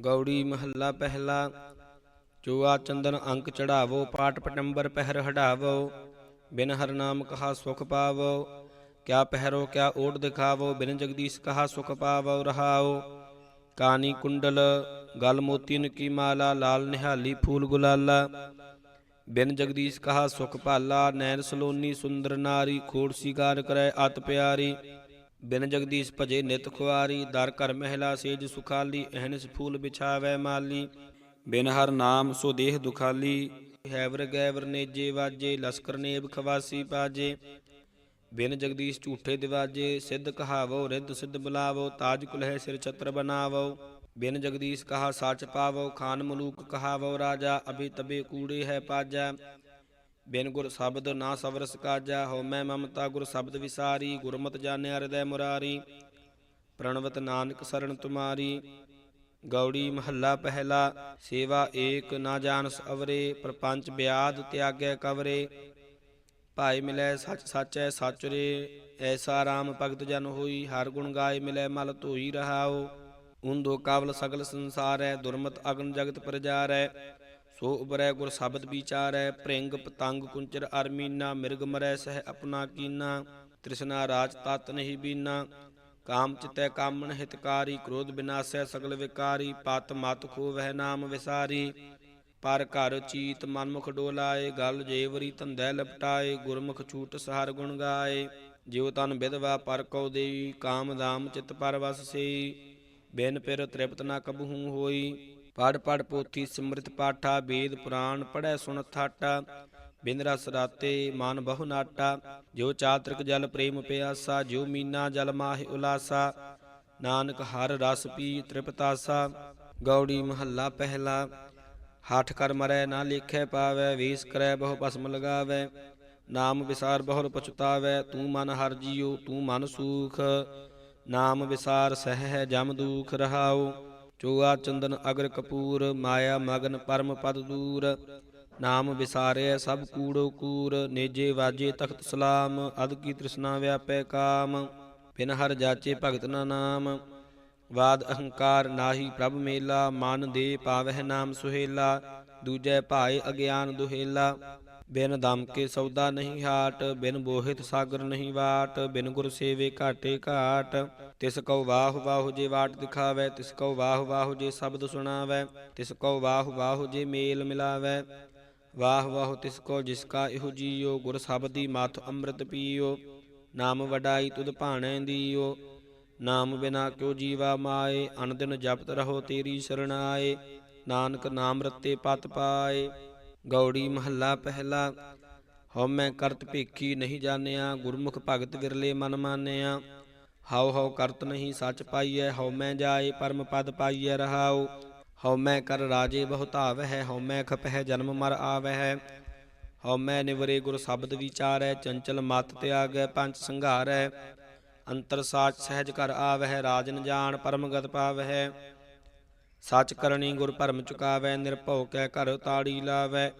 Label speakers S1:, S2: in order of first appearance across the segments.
S1: ਗੌੜੀ ਮਹੱਲਾ ਪਹਿਲਾ ਚੋਆ ਚੰਦਨ ਅੰਕ ਚੜਾਵੋ ਪਾਟ ਪਟੰਬਰ ਪਹਿਰ ਹਟਾਵੋ ਬਿਨ ਹਰ ਨਾਮ ਕਹਾ ਸੁਖ ਪਾਵੋ, ਕਿਆ ਪਹਿਰੋ ਕਿਆ ਓਟ ਦਿਖਾਵੋ, ਬਿਨ ਜਗਦੀਸ਼ ਕਹਾ ਸੁਖ ਪਾਵੋ, ਰਹਾਓ। ਕਾਨੀ ਕੁੰਡਲ, ਗਲ ਮੋਤੀਨ ਕੀ ਮਾਲਾ, ਲਾਲ ਨਿਹਾਲੀ ਫੂਲ ਗੁਲਾਲਾ, ਬਿਨ ਜਗਦੀਸ਼ ਕਹਾ ਸੁਖ ਭਾਲਾ, ਨੈਣ ਸਲੋਨੀ ਸੁੰਦਰ ਨਾਰੀ, ਖੋੜ ਸਿਗਾਰ ਕਰੈ ਅਤ ਪਿਆਰੀ। ਬਿਨ ਜਗਦੀਸ਼ ਭਜੇ ਨਿਤ ਖੁਆਰੀ, ਦਰ ਘਰ ਮਹਿਲਾ ਸੇਜ ਸੁਖਾਲੀ ਅਹਨਿਸ ਫੂਲ ਬਿਛਾਵੈ ਮਾਲੀ। ਬਿਨ ਹਰ ਨਾਮ ਸੋ ਦੇਹ ਦੁਖਾਲੀ। ਹੈਵਰ ਗੈਵਰ ਨੇਜੇ ਵਾਜੇ, ਲਸਕਰ ਨੇਬ ਖਵਾਸੀ ਪਾਜੇ। ਬਿਨ ਜਗਦੀਸ਼ ਝੂਠੇ ਦਿਵਾਜੇ, ਸਿੱਧ ਕਹਾਵੋ, ਰਿੱਧ ਸਿੱਧ ਬੁਲਾਵੋ, ਤਾਜ ਕੁਲਹਿ ਸਿਰ ਛਤਰ ਬਨਾਵੋ। ਬਿਨ ਜਗਦੀਸ਼ ਕਹਾ ਸਾਚ ਪਾਵੋ, ਖਾਨ ਮਲੂਕ ਕਹਾਵੋ ਰਾਜਾ, ਅਭੀ ਤਬੇ ਕੂੜੇ ਹੈ ਪਾਜਾ। ਬਿਨ ਗੁਰ ਸ਼ਬਦ ਨਾ ਸਵਰਸ ਕਾਜਾ ਹਉਮੈ ਮਮਤਾ ਗੁਰ ਸ਼ਬਦ ਵਿਸਾਰੀ, ਗੁਰਮਤਿ ਜਾਣਿਆ ਹਿਰਦੈ ਮੁਰਾਰੀ। ਪ੍ਰਣਵਤ ਨਾਨਕ ਸਰਣ ਤੁਮਾਰੀ, ਗੌੜੀ ਮਹੱਲਾ ਪਹਿਲਾ, ਸੇਵਾ ਏਕ ਨਾ ਜਾਣਸ ਅਵਰੇ, ਪ੍ਰਪੰਚ ਬਿਆਦ ਤਿਆਗੈ ਕਵਰੇ। ਭਾਈ ਮਿਲੈ ਸੱਚ ਸਾਚੈ ਸੱਚ ਰੇ ਐਸਾ ਰਾਮ ਭਗਤ ਜਨ ਹੋਈ, ਹਰ ਗੁਣ ਗਾਏ ਮਿਲੈ ਮਲ ਧੋਈ ਰਹਾਓ ਉਂਦੋ ਕਾਬਲ ਸਗਲ ਸੰਸਾਰ ਸੰਸਾਰੈ, ਦੁਰਮਤ ਅਗਨ ਜਗਤ ਪ੍ਰਜਾਰੈ। ਸੋ ਉਬਰੈ ਗੁਰ ਸ਼ਬਦ ਵਿਚਾਰੈ, ਭ੍ਰਿੰਗ ਪਤੰਗ ਕੁੰਚਰ ਅਰਮੀਨਾ ਮਿਰਗ ਮਰੈ ਸਹਿ ਆਪਣਾ ਕੀਨਾ, ਤ੍ਰਿਸ਼ਨਾ ਰਾਜ ਤਤ ਨਹੀਂ ਬੀਨਾ। ਕਾਮ ਚਿਤੈ ਕਾਮਣ ਹਿਤਕਾਰੀ, ਕ੍ਰੋਧ ਬਿਨਾਸੈ ਸਗਲ ਵਿਕਾਰੀ, ਪਤ ਮਤ ਖੋ ਵਹਿ ਨਾਮ ਵਿਸਾਰੀ। ਪਰ ਘਰ ਚੀਤ ਮਨਮੁਖ ਡੋਲਾਏ, ਗਲ ਜੇਵਰੀ ਧੰਦੈ ਲਪਟਾਏ, ਗੁਰਮੁਖ ਛੂਟ ਸਹਾਰ ਗੁਣ ਗਾਏ। ਜਿਉ ਤਨ ਵਿਧਵਾ ਪਰ ਕਉ ਦੇਈ, ਕਾਮ ਦਾਮ ਚਿਤ ਪਰ ਵਸ ਸੇਈ। ਬਿਨ ਪਿਰ ਤ੍ਰਿਪਤ ਨਾ ਕਬਹੂ ਹੋਈ। ਪੜ ਪੜ ਪੋਥੀ ਸਿਮ੍ਰਿਤ ਪਾਠਾ, ਵੇਦ ਪੁਰਾਣ ਪੜੈ ਸੁਣ ਥਾਟਾ ਬਿਨ ਰਸ ਰਾਤੇ ਮਨ ਬਹੁ ਨਾਟਾ, ਜੋ ਚਾਤ੍ਰਿਕ ਜਲ ਪ੍ਰੇਮ ਪਿਆਸਾ, ਜੋ ਮੀਨਾ ਜਲ ਮਾਹਿ ਉਲਾਸਾ, ਨਾਨਕ ਹਰ ਰਸ ਪੀ ਤ੍ਰਿਪਤਾਸਾ, ਗੌੜੀ ਮਹੱਲਾ ਪਹਿਲਾ, ਹੱਠ ਕਰ ਮਰੈ ਨਾ ਲਿਖੈ ਪਾਵੈ, ਵੇਸ ਕਰੈ ਬਹੁ ਭਸਮ ਲਗਾਵੈ, ਨਾਮ ਵਿਸਾਰ ਬਹੁਰ ਪਛਤਾਵੈ, ਤੂੰ ਮਨ ਹਰ ਜੀਉ, ਤੂੰ ਮਨ ਸੂਖ, ਨਾਮ ਵਿਸਾਰ ਸਹਿ ਜਮ ਦੂਖ ਰਹਾਉ ਚੋਆ ਚੰਦਨ, ਅਗਰ, ਕਪੂਰ, ਮਾਇਆ, ਮਗਨ, ਪਰਮ, ਪਦ, ਦੂਰ। ਨਾਮ ਵਿਸਾਰਿਆ ਸਭ ਕੂੜੋ, ਕੂਰ। ਨੇਜੇ, ਵਾਜੇ, ਤਖਤ, ਸਲਾਮ। ਅਦ ਕੀ ਤ੍ਰਿਸ਼ਨਾ ਵਿਆਪੈ ਕਾਮ। ਬਿਨ ਹਰ ਜਾਚੇ ਭਗਤ ਨਾ ਨਾਮ। ਵਾਦ ਅਹੰਕਾਰ ਨਾਹੀ ਪ੍ਰਭ ਮੇਲਾ। ਮਨ ਦੇ ਪਾਵਹਿ ਨਾਮ ਸੁਹੇਲਾ। ਦੂਜੈ ਭਾਏ ਅਗਿਆਨ ਦੁਹੇਲਾ। ਬਿਨ ਦਮ ਕੇ ਸੌਦਾ ਨਹੀਂ ਹਾਟ। ਬਿਨ ਬੋਹਿਤ ਸਾਗਰ ਨਹੀਂ ਵਾਟ। ਬਿਨ ਗੁਰ ਸੇਵੇ ਘਾਟੇ ਘਾਟ। ਤਿਸ ਕਉ ਵਾਹ ਵਾਹ ਜੇ ਵਾਟ ਦਿਖਾਵੇ, ਤਿਸ ਕਉ ਵਾਹ ਵਾਹ ਜੇ ਸ਼ਬਦ ਸੁਣਾਵੇ, ਤਿਸ ਕਉ ਵਾਹ ਵਾਹ ਜੇ ਮੇਲ ਮਿਲਾਵੇ। ਵਾਹ ਵਾਹ ਤਿਸ ਕੋ ਜਿਸ ਕਾ ਇਹੋ ਜੀਓ, ਗੁਰ ਸ਼ਬਦੀ ਮਥ ਅੰਮ੍ਰਿਤ ਪੀਓ। ਨਾਮ ਵਡਾਈ ਤੁਧ ਭਾਣੈ ਦੀਓ। ਨਾਮ ਬਿਨਾ ਕਿਉ ਜੀਵਾ ਮਾਏ ਅਨਦਿਨ ਜਪਤ ਰਹੋ ਤੇਰੀ ਸ਼ਰਨ ਆਏ ਨਾਨਕ ਨਾਮ ਰਤੇ ਪਤ ਪਾਏ। ਗੌੜੀ ਮਹੱਲਾ ਪਹਿਲਾ ਹਉਮੈ ਕਰਤ ਭੇਖੀ ਨਹੀਂ ਜਾਣਿਆ, ਗੁਰਮੁਖ ਭਗਤ ਵਿਰਲੇ ਮਨ ਮਾਨਿਆ। ਹਉ ਹਉ ਕਰਤ ਨਹੀਂ ਸੱਚ ਪਾਈਐ ਹਉਮੈ ਜਾਏ ਪਰਮ ਪਦ ਪਾਈਐ ਰਹਾਉ। ਹਉਮੈ ਕਰ ਰਾਜੇ ਬਹੁਤਾਵ ਬਹੁ ਧਾਵਹਿ ਹਉਮੈ ਖਪਹਿ ਜਨਮ ਮਰ ਆਵੈ ਆਵਹਿ ਹਉਮੈ ਨਿਵਰੇ ਗੁਰ ਸ਼ਬਦ ਵਿਚਾਰੈ, ਚੰਚਲ ਮਤ ਤਿਆਗੈ ਪੰਚ ਸੰਘਾਰੈ। ਅੰਤਰ ਸਾਚ ਸਹਿਜ ਕਰ ਆਵਹਿ, ਰਾਜਨ ਜਾਣ ਪਰਮ ਗਤ ਪਾਵਹਿ। ਸੱਚ ਕਰਨੀ ਗੁਰ ਭਰਮ ਚੁਕਾਵੈ, ਨਿਰਭਉ ਕੈ ਘਰ ਤਾੜੀ ਲਾਵੈ।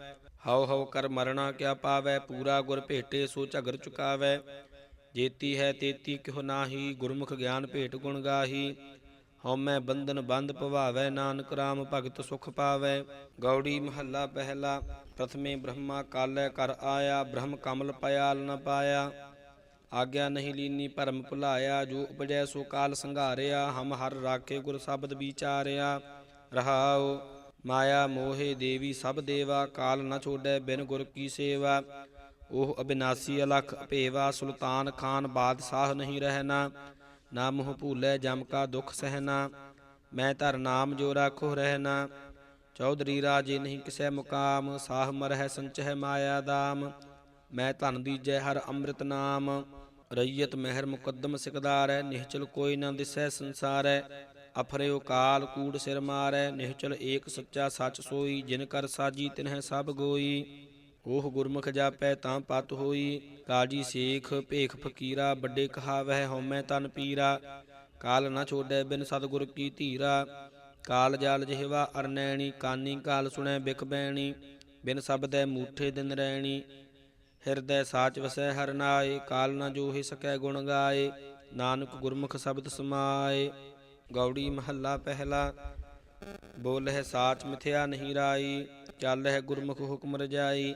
S1: ਹਉ ਹਉ ਕਰ ਮਰਣਾ ਕਿਆ ਪਾਵੈ, ਪੂਰਾ ਗੁਰ ਭੇਟੇ ਸੋ ਝਗਰ ਚੁਕਾਵੈ। ਜੇਤੀ ਹੈ ਤੇਤੀ, ਕਿਹੁ ਨਾਹੀ, ਗੁਰਮੁਖ ਗਿਆਨ ਭੇਟ ਗੁਣ ਗਾਹੀ। ਹਉਮੈ ਬੰਧਨ ਬੰਧ ਭਵਾਵੈ, ਨਾਨਕ RAM ਭਗਤ ਸੁਖ ਪਾਵੈ। ਗੌੜੀ ਮਹੱਲਾ ਪਹਿਲਾ, ਪ੍ਰਥਮੇ ਬ੍ਰਹਮਾ ਕਾਲੈ ਕਰ ਆਇਆ, ਬ੍ਰਹਮ ਕਮਲ ਪਿਆਲ ਨ ਪਾਇਆ। ਆਗਿਆ ਨਹੀਂ ਲੀਨੀ ਭਰਮ ਭੁਲਾਇਆ, ਜੋ ਉਪਜੈ ਸੋ ਕਾਲ ਸੰਘਾਰਿਆ, ਹਮ ਹਰ ਰਾਖੇ ਗੁਰ ਸ਼ਬਦ ਵਿਚਾਰਿਆ। ਰਹਾਉ, ਮਾਇਆ ਮੋਹਿ ਦੇਵੀ ਸਭ ਦੇਵਾ, ਕਾਲ ਨ ਛੋੜੈ ਬਿਨ ਗੁਰ ਕੀ ਸੇਵਾ। ਉਹ ਅਬਿਨਾਸੀ ਅਲਖ ਭੇਵਾ ਸੁਲਤਾਨ ਖਾਨ ਬਾਦਸ਼ਾਹ ਨਹੀਂ ਰਹਿਣਾ, ਨਾ ਮੋਹ ਭੂਲੇ ਜਮ ਕਾ ਦੁਖ ਸਹਿਨਾ ਮੈਂ ਧਰ ਨਾਮ ਜੋ ਰਾਖੋ ਰਹਿਣਾ। ਚੌਧਰੀ ਰਾਜੇ ਨਹੀਂ ਕਿਸੈ ਮੁਕਾਮ, ਸਾਹ ਮਰਹਿ ਸੰਚਹਿ ਮਾਇਆ ਦਾਮ। ਮੈਂ ਧਨ ਦੀਜੈ ਹਰ ਅੰਮ੍ਰਿਤ ਨਾਮ। ਰਈਅਤ ਮਹਿਰ ਮੁਕੱਦਮ ਸਿਕਦਾਰੈ, ਨਿਹਚਲ ਕੋਈ ਨਾ ਦਿਸੈ ਸੰਸਾਰੈ। ਅਫਰੇ ਕਾਲ ਕੂੜ ਸਿਰ ਮਾਰੈ, ਨਿਹਚਲ ਏਕ ਸੱਚਾ ਸੱਚ ਸੋਈ, ਜਿਨ ਕਰ ਸਾਜੀ ਤਿਨਹਿ ਸਭ ਗੋਈ। ਉਹ ਗੁਰਮੁਖ ਜਾਪੈ ਤਾਂ ਪਤ ਹੋਈ ਕਾਜੀ ਸੇਖ ਭੇਖ ਫਕੀਰਾ, ਵੱਡੇ ਕਹਾਵਹਿ ਹਉਮੈ ਤਨ ਪੀਰਾ। ਕਾਲ ਨਾ ਛੋੜੈ ਬਿਨ ਸਤਿਗੁਰ ਕੀ ਧੀਰਾ। ਕਾਲ ਜਾਲ ਜਿਹਵਾ ਅਰਨੈਣੀ ਕਾਨੀ ਕਾਲ ਸੁਣੈ ਬਿਖ ਬੈਣੀ। ਬਿਨ ਸਬਦੈ ਮੂਠੇ ਦਿਨ ਰਹਿਣੀ ਹਿਰਦੈ ਸਾਚ ਵਸੈ ਹਰ ਨਾਏ, ਕਾਲ ਨਾ ਜੋਹਿ ਸਕੈ ਗੁਣ ਗਾਏ। ਨਾਨਕ ਗੁਰਮੁਖ ਸ਼ਬਦ ਸਮਾਏ। ਗੌੜੀ ਮਹੱਲਾ ਪਹਿਲਾ, ਬੋਲਹਿ ਸਾਚ ਮਿਥਿਆ ਨਹੀਂ ਰਾਈ। ਚੱਲਹਿ ਗੁਰਮੁਖ ਹੁਕਮ ਰਜਾਈ।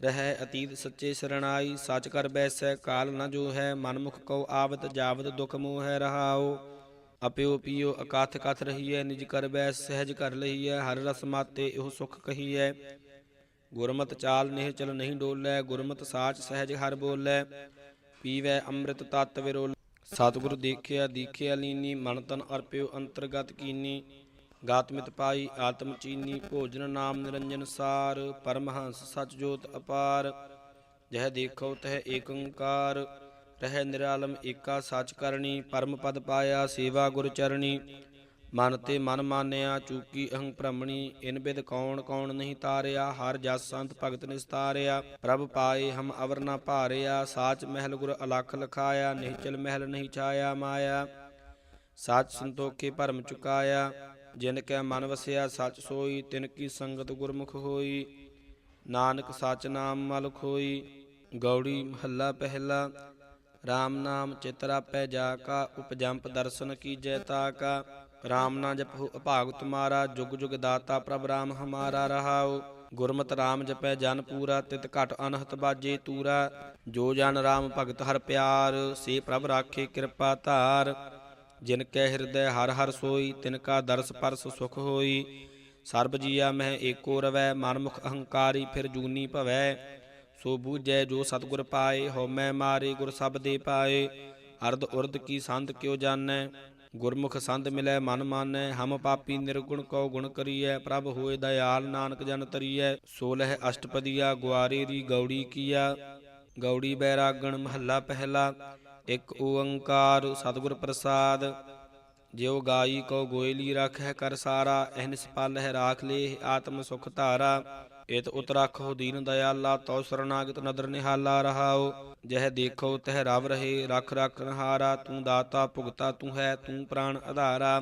S1: ਰਹਿ ਅਤੀਤ ਸੱਚੇ ਸਰਣਾਈ ਸੱਚ ਕਰ ਬੈਸੈ, ਕਾਲ ਨ ਜੋ ਹੈ ਮਨਮੁਖ ਕਉ ਆਵਤ, ਜਾਵਤ ਦੁਖ ਮੋਹ ਹੈ ਰਹਾਉ। ਅਪਿਓ ਪੀਓ ਅਕਾਥ ਕਥ ਰਹੀਐ, ਨਿਜ ਕਰ ਬੈਸ, ਸਹਿਜ ਕਰ ਲਈਐ, ਹਰ ਰਸ ਮਾਤੇ ਇਹੋ ਸੁਖ ਕਹੀਐ। ਗੁਰਮਤ ਚਾਲ ਨਿਹ ਚਲ ਨਹੀਂ ਡੋਲੈ, ਗੁਰਮਤ ਸਾਚ ਸਹਿਜ ਹਰ ਬੋਲੈ। ਪੀਵੈ ਅੰਮ੍ਰਿਤ ਤਤ ਵਿਰੋਲ ਸਤਿਗੁਰ ਦੇਖਿਆ, ਦੀਖਿਆ ਲੀਨੀ, ਮਨ ਤਨ ਅਰਪਿਓ ਅੰਤਰਗਤ ਕੀਨੀ। ਗਾਤਮਿਤ ਪਾਈ ਆਤਮ ਚੀਨੀ ਭੋਜਨ ਨਾਮ ਨਿਰੰਜਨ ਸਾਰ, ਪਰਮਹੰਸ ਸਚ ਜੋਤ ਅਪਾਰ। ਜਹ ਦੇਖੋ ਤਹ ਏਕੰਕਾਰ, ਰਹਿ ਨਿਰਾਲਮ ਏਕਾ ਸਚ ਕਰਨੀ ਪਰਮ ਪਦ ਪਾਇਆ ਸੇਵਾ ਗੁਰ ਚਰਣੀ। ਮਨ ਤੇ ਮਨ ਮਾਨਿਆ, ਚੂਕੀ ਅਹੰ ਭ੍ਰਮਣੀ, ਇਨ ਬਿਦ ਕੌਣ ਕੌਣ ਨਹੀਂ ਤਾਰਿਆ, ਹਰ ਜਸ ਸੰਤ ਭਗਤ ਨਿਸਤਾਰਿਆ। ਪ੍ਰਭ ਪਾਏ ਹਮ ਅਵਰ ਨਾ ਭਾਰਿਆ, ਸਾਚ ਮਹਿਲ ਗੁਰ ਅਲਖ ਲਖਾਇਆ, ਨਿਹਚਲ ਮਹਿਲ ਨਹੀਂ ਛਾਇਆ ਮਾਇਆ। ਸੱਚ ਸੰਤੋਖੇ ਭਰਮ ਚੁਕਾਇਆ ਜਿਨ ਕੈ ਮਨ ਵਸਿਆ ਸਚ ਸੋਈ, ਤਿਨ ਕੀ ਸੰਗਤ ਗੁਰਮੁਖ ਹੋਈ। ਨਾਨਕ ਸਚ ਨਾਮ ਮਲ ਖੋਈ, ਗੌੜੀ ਮਹੱਲਾ ਪਹਿਲਾ। RAM ਨਾਮ ਚਿਤਰਾ ਪੈ ਜਾ ਕਾ, ਉਪਜੰਪ ਦਰਸ਼ਨ ਕੀਜੈ ਤਾ ਕਾ। RAM ਨਾ ਜਪਹੁ ਅਭਾਗ ਤੁਮਾਰਾ ਜੁਗ ਜੁਗ ਦਾਤਾ ਪ੍ਰਭ RAM ਹਮਾਰਾ ਰਹਾਉ। ਗੁਰਮਤਿ RAM ਜਪੈ ਜਨ ਪੂਰਾ, ਤਿਤ ਘਟ ਅਨਹਤ ਬਾਜੇ ਤੂਰਾ। ਜੋ ਜਨ RAM ਭਗਤ ਹਰ ਪਿਆਰ, ਸੇ ਪ੍ਰਭ ਰਾਖੇ ਕਿਰਪਾ ਧਾਰ। ਜਿਨ ਕੈ ਹਿਰਦੈ ਹਰ ਹਰ ਸੋਈ, ਤਿਨ ਕਾ ਦਰਸ ਪਰਸ ਸੁਖ ਹੋਈ। ਸਰਬ ਜੀਆ ਮਹਿ ਏਕੋ ਰਵੈ, ਮਨਮੁਖ ਅਹੰਕਾਰੀ ਫਿਰ ਜੂਨੀ ਭਵੈ। ਸੋ ਬੂਝੈ ਜੋ ਸਤਿਗੁਰ ਪਾਏ, ਹਉਮੈ ਮਾਰੇ ਗੁਰ ਸਭ ਦੇ ਪਾਏ। ਅਰਧ ਉਰਧ ਕੀ ਸੰਤ ਕਿਉ ਜਾਣੈ? ਗੁਰਮੁਖ ਸੰਧ ਮਿਲੈ ਮਨ ਮਾਨੈ, ਹਮ ਪਾਪੀ ਨਿਰਗੁਣ ਕਉ ਗੁਣ ਕਰੀਐ। ਪ੍ਰਭ ਹੋਏ ਦਇਆਲ ਨਾਨਕ ਜਨ ਤਰੀਐ। ਸੋਲਹ ਅਸ਼ਟਪਦੀਆ ਗੁਆਰੇ ਦੀ ਗੌੜੀ ਕੀਆ। ਗੌੜੀ ਬੈਰਾਗਣ ਮਹੱਲਾ ਪਹਿਲਾ। ਇੱਕ ਓੰਕਾਰ ਸਤਿਗੁਰ ਪ੍ਰਸਾਦ, ਜਿਉ ਗਾਈ ਕੋ ਗੋਇਲੀ ਰਖੈ ਕਰ ਸਾਰਾ ਐਨਿਸ ਪਾਲਹਿ ਰਾਖ ਲੇ ਆਤਮ ਸੁਖ ਧਾਰਾ, ਇਤ ਉਤ ਰਖੋ ਦੀਨ ਦਇਆਲਾ, ਤਉ ਸਰਨਾਗਤ ਨਦਰ ਨਿਹਾਲਾ ਰਹਾਓ ਜਹ ਦੇਖੋ ਤਹ ਰਵ ਰਹੇ, ਰਖ ਰਖ ਨਹਾਰਾ, ਤੂੰ ਦਾਤਾ ਭੁਗਤਾ ਤੂੰ ਹੈ, ਤੂੰ ਪ੍ਰਾਨ ਆਧਾਰਾ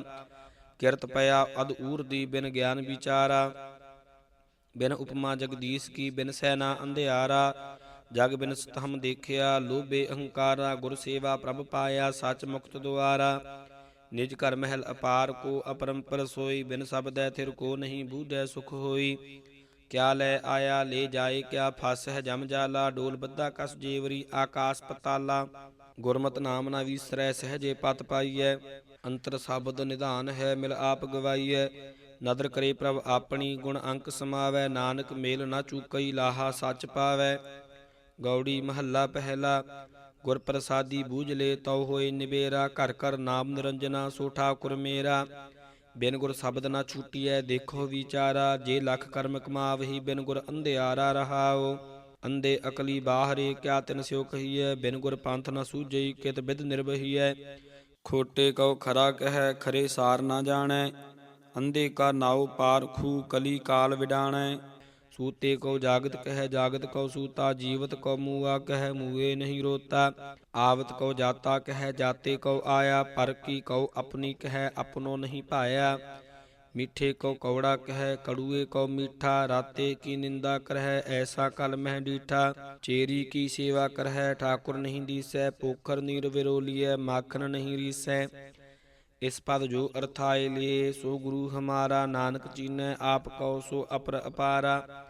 S1: ਕਿਰਤ ਪਿਆ ਅਦ ਊਰ ਦੀ ਬਿਨ ਗਿਆਨ ਵਿਚਾਰਾ, ਬਿਨ ਉਪਮਾ ਜਗਦੀਸ਼ ਕੀ ਬਿਨ ਸੈਨਾ ਅੰਧਿਆਰਾ ਜਗ ਬਿਨ ਸਤਹਮ ਦੇਖਿਆ, ਲੋਭੇ ਅਹੰਕਾਰਾ, ਗੁਰ ਸੇਵਾ ਪ੍ਰਭ ਪਾਇਆ, ਸਚ ਮੁਕਤ ਦੁਆਰਾ। ਨਿਜ ਕਰ ਮਹਿਲ ਅਪਾਰ ਕੋ ਅਪਰੰਪਰ ਸੋਈ, ਬਿਨ ਸਬਦੈ ਥਿਰ ਕੋ ਨਹੀਂ ਬੂਝੈ ਸੁਖ ਹੋਈ। ਕਿਆ ਲੈ ਆਇਆ, ਲੈ ਜਾਏ, ਕਿਆ ਫਸ ਹੈ ਜਮ ਜਾਲਾ, ਡੋਲ ਬੱਧਾ ਕਸ ਜੀਵਰੀ, ਆਕਾਸ ਪਤਾਲਾ। ਗੁਰਮਤ ਨਾਮ ਨਾ ਵੀਸਰੈ, ਸਹਜੇ ਪਤ ਪਾਈਐ। ਅੰਤਰ ਸ਼ਬਦ ਨਿਧਾਨ ਹੈ, ਮਿਲ ਆਪ ਗਵਾਈਐ। ਨਦਰ ਕਰੇ ਪ੍ਰਭ ਆਪਣੀ, ਗੁਣ ਅੰਕ ਸਮਾਵੈ, ਨਾਨਕ ਮੇਲ ਨਾ ਚੂਕਈ, ਲਾਹਾ ਸੱਚ ਪਾਵੈ। ਗੌੜੀ ਮਹੱਲਾ ਪਹਿਲਾ। ਗੁਰ ਪ੍ਰਸਾਦੀ ਬੂਝ ਤਉ ਹੋਏ ਨਿਬੇਰਾ ਘਰ ਘਰ ਨਾਮ ਨਿਰੰਜਨਾ ਸੋ ਠਾਕੁਰ ਮੇਰਾ। ਬਿਨ ਗੁਰ ਸ਼ਬਦ ਨਾ ਛੂਟੀਐ, ਦੇਖੋ ਵਿਚਾਰਾ। ਜੇ ਲਖ ਕਰਮ ਕਮਾਵਹੀ, ਬਿਨ ਗੁਰ ਅੰਧਿਆਰਾ ਰਹਾਓ ਅੰਦੇ ਅਕਲੀ ਬਾਹਰੇ, ਕਿਆ ਤਿਨ ਸਿਓ ਕਹੀਐ? ਬਿਨ ਗੁਰ ਪੰਥ ਨਾ ਸੂਝਈ ਕਿਤ ਬਿਦ ਨਿਰਬਹੀਐ ਖੋਟੇ ਕਉ ਖਰਾ ਕਹੈ, ਖਰੇ ਸਾਰ ਨਾ ਜਾਣੈ। ਅੰਧੇ ਕਾ ਨਾਉ ਪਾਰ ਖੂ ਕਲੀ ਕਾਲ ਵਿਡਾਣੈ। ਸੂਤੇ ਕਉ ਜਾਗਤ ਕਹੈ, ਜਾਗਤ ਕਉ ਸੂਤਾ, ਜੀਵਤ ਕਉ ਮੂਆ ਕਹੈ, ਮੂਏ ਨਹੀਂ ਰੋਤਾ। ਆਵਤ ਕਉ ਜਾਤਾ ਕਹੈ, ਜਾਤੇ ਕਉ ਆਇਆ, ਪਰ ਕੀ ਕਉ ਆਪਣੀ ਕਹੈ, ਆਪਣੋ ਨਹੀਂ ਭਾਇਆ। ਮਿੱਠੇ ਕਉ ਕੌੜਾ ਕਹੈ, ਕੜੂਏ ਕਉ ਮੀਠਾ, ਰਾਤੇ ਕੀ ਨਿੰਦਾ ਕਰਹਿ, ਐਸਾ ਕਲ ਮਹਿ ਡੀਠਾ। ਚੇਰੀ ਕੀ ਸੇਵਾ ਕਰਹਿ, ਠਾਕੁਰ ਨਹੀਂ ਦੀਸੈ, ਪੋਖਰ ਨੀਰ ਵਿਰੋਲੀਐ ਮਾਖਨ ਨਹੀਂ ਰੀਸੈ। ਇਸ ਪਦ ਜੋ ਅਰਥ ਆਏ ਲੇ, ਸੋ ਗੁਰੂ ਹਮਾਰਾ, ਨਾਨਕ ਚੀਨੈ, ਆਪ ਕਉ ਸੋ ਅਪਰ ਅਪਾਰਾ।